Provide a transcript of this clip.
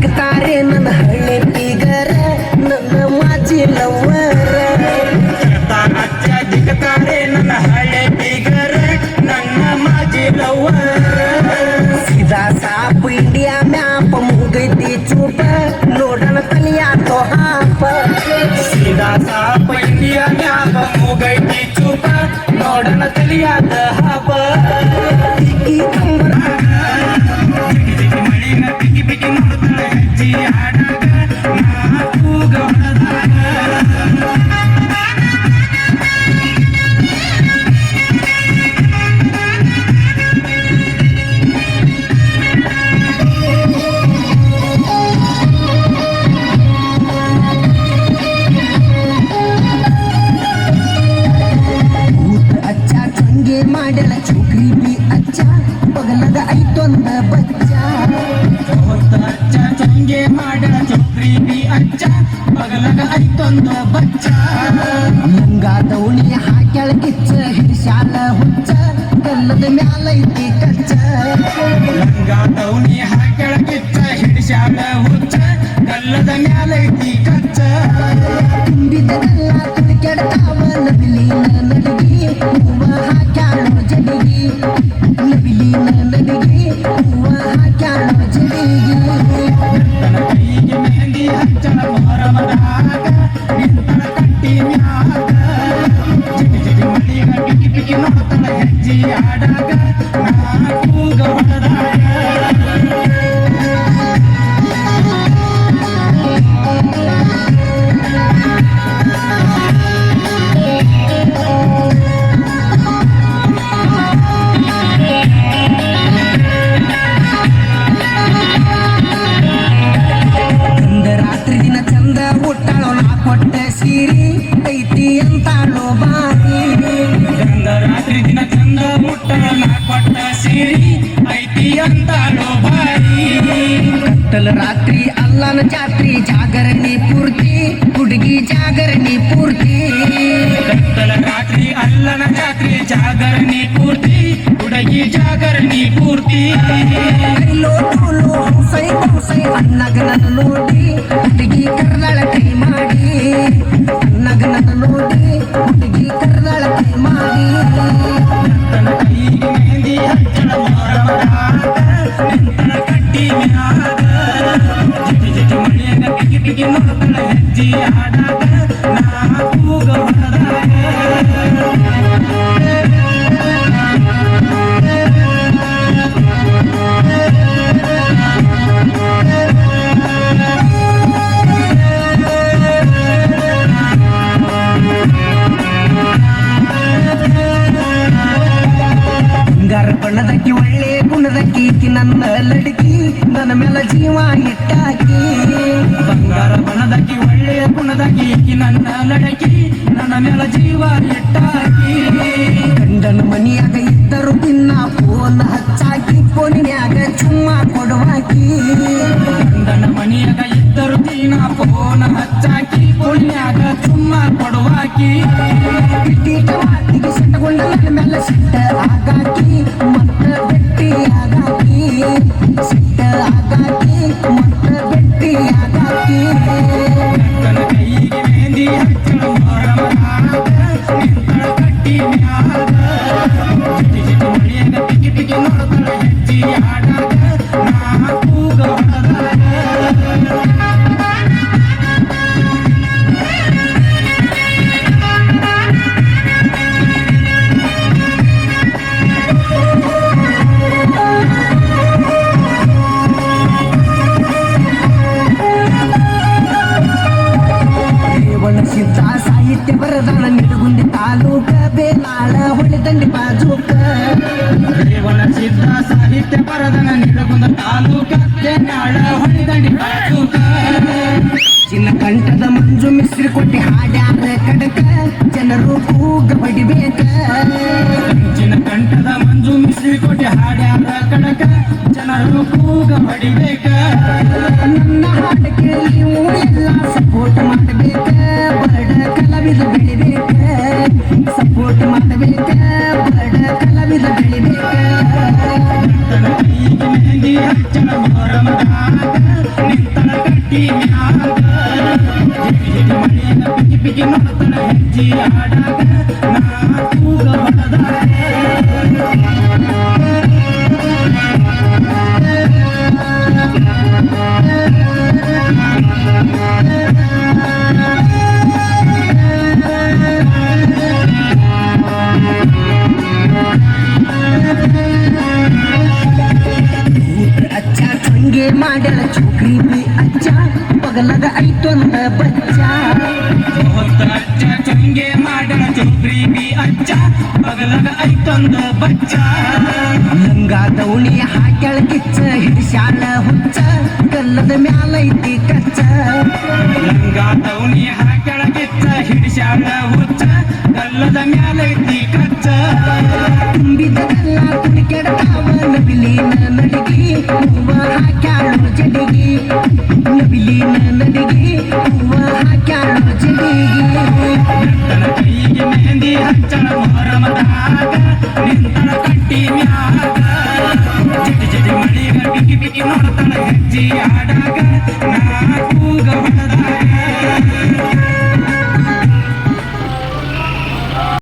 ಜಿಗ್ತಾರೆ ನನ್ನ ಹಳ್ಳಿ ಬೀಗರ ನನ್ನ ಮಾಜಿ ಲವ್ವರ ಅಜ್ಜ ದಿಕ್ತಾರೆ ನನ್ನ ಹಳೆ ಬೀಗರ ನನ್ನ ಮಾಜಿ ಲವ್ವರ ಸೀದಾ ಸಾಪ್ ಇಂಡಿಯಾ ಮ್ಯಾಪ್ ಮುಗೈತಿ ಚೂಪ ನೋಡಣ ತಲಿಯಾತೋ ಹಾಪ ಸೀದಾ ಸಾಪ ಇಂಡಿಯಾ ಮ್ಯಾಪ ಮೂಗೈತಿ ಚೂಪ ನೋಡಣ ತಿಳಿಯಾದ ಹಾಪ ಈ ಕಂಬರ ಮಾಡಲ ಚೋಕ್ರಿ ಬಿ ಅಚ್ಚ ಪಗಲದ ಐತೊಂದ ಬಚ್ಚ. ಅಚ್ಚ ಚಂಗೆ ಮಾಡಳ ಚೌಕ್ರಿ ಬಿ ಅಚ್ಚ ಪಗಲದ ಐತೊಂದ ಬಚ್ಚ. ಲಂಗ ದೌಣಿ ಹಾಕ್ಯಾಳ ಕಿಚ್ಚ ಚಂದ ರಾತ್ರಿ ದಿನ ಚಂದ ಮುಟ್ಟಳ ನಾ ಕೊಟ್ಟ ಸೀರಿ ಐತಿ ಅಂತಾಳೋ ಭಾರಿ ಕತ್ತಲ ರಾತ್ರಿ ಅಲ್ಲನ ಜಾತ್ರಿ ಜಾಗರಣಿ ಪೂರ್ತಿ ಹುಡುಗಿ ಜಾಗರಣಿ ಪೂರ್ತಿ ಕತ್ತಲ ರಾತ್ರಿ ಅಲ್ಲನ ಜಾತ್ರೆ ಜಾಗರಣಿ ಪೂರ್ತಿ ಹುಡುಗಿ ಜಾಗರಣಿ ಪೂರ್ತಿ ಕೈಲೋ ತೋಲೋ ಹಂಸೈ ಹಂಸೈ ಅನ್ನಗ ಬಣ್ಣದಕ್ಕಿ ಒಳ್ಳೆ ಗುಣದಕ್ಕಿ ನನ್ನ ಲಡಕಿ, ನನ್ನ ಮೇಲ ಜೀವ ಇಟ್ಟಾಕಿ. ಬಂಗಾರ ಬಣದಕ್ಕಿ ಒಳ್ಳೆ ಗುಣದಕ್ಕಿ ನನ್ನ ಲಡಕಿ, ನನ್ನ ಮೇಲ ಜೀವ ಇಟ್ಟಾಕಿ. ಗಂಡನ ಮನೆಯಾಗ ಇದ್ದರು ತಿನ್ನ ಫೋನ್ ಹಚ್ಚಾಕಿ, ಫೋನಿನ್ಯಾಗ ಚುಮ್ಮ ಕೊಡುವಾಕಿ. ಗಂಡನ ಮನೆಯಾಗ ಇದ್ದರು ತಿನ್ನ ಫೋನ್ ಹಚ್ಚಾಕಿ ಪುಣ್ಯಾಗ ಚುಮ್ಮ ಕೊಡುವಾಕಿ. ಸಿಟ್ಟಗೊಂಡ ಮೇಲೆ ಸಿಟ್ಟ ಆಗಾಕಿ ನೋಡ್ತಳ ನಿಡಗುಂದಿ ತಾಲೂಕ ಬೇಲಾಳ ಹೊಳಿದಂಡಿ ಬಾಜೂಕ. ರೇವಣ ಚಿತ್ರ ಸಾಹಿತ್ಯ ಬರದನ ನಿಡಗುಂದ ತಾಲೂಕ ಕೆನ್ನಾಳ ಹೊಳಿದಂಡಿ ಬಾಜೂಕ. ಚಿನ್ನ ಕಂಠದ ಮಂಜು ಮಿಶ್ರಿ ಕೊಟ್ಟಿ ಹಾಡ್ಯಾರ ಕಡಕ. ಜನರು ಕೂಗ ಬಡಿಬೇಕ. ಚಿನ್ನ ಕಂಠದ ಮಂಜು ಮಿಶ್ರಿ ಕೊಟ್ಟಿ ಹಾಡ್ಯಾರ ಕಡಕ. ಜನರು ಕೂಗ ಹೊಡಿಬೇಕ ಮೆಹಂದಿ ಹಚ್ಚನ ಮೊರಮ ನಿಂತನ ಕಟ್ಟಿ ಮಳೆಯನ್ನ ಪಿಗಿ ಪಿಗಿ ನೋಡ್ತನ ಹೆಜ್ಜಿ ಆಡಾಕ ನಾ ತೂಗ ಹೊಡೆದ ಮಾಡ್ಯಾಳ ಚೋಕ್ರಿ ಬಿ ಅಚ್ಚ ಪಗಲದ ಐತೊಂದ ಬಚ್ಚ. ಅಜ್ಜ ಅಚ್ಚ ಮಾಡ್ಯಾಳ ಚೋಪ್ರಿ ಬಿ ಅಚ್ಚ ಪಗಲದ ಐತೊಂದ ಬಚ್ಚ. ಲಂಗ ದೌಣಿ ಹಾಕ್ಯಾಳ ಕಿಚ್ಚ ಹಿಡಿಸ್ಯಾಳ ಹುಚ್ಚ ಕಲ್ಲದ ಮ್ಯಾಲೈತಿ ಹಾಕ್ಯಾಳು ಜಡಿಗಿ ನಬಿಲಿನ ನಡಿಗಿ ಹೂವ ಹಾಕ್ಯಾಳು ಜಡಿಗಿ ತನ ಕೈಗೆ ಮೆಹಂದಿ ಹಚ್ಚಳ ಮೊಹರಮದಾಗ ನಿಂತಳ ಕಟ್ಟಿ ಮ್ಯಾಗ ಜಟಿ ಜಟಿ ಮಳಿಗ ಬಿಗಿ ಬಿಗಿ ನೋಡ್ತಾಳ ಹೆಜ್ಜೆ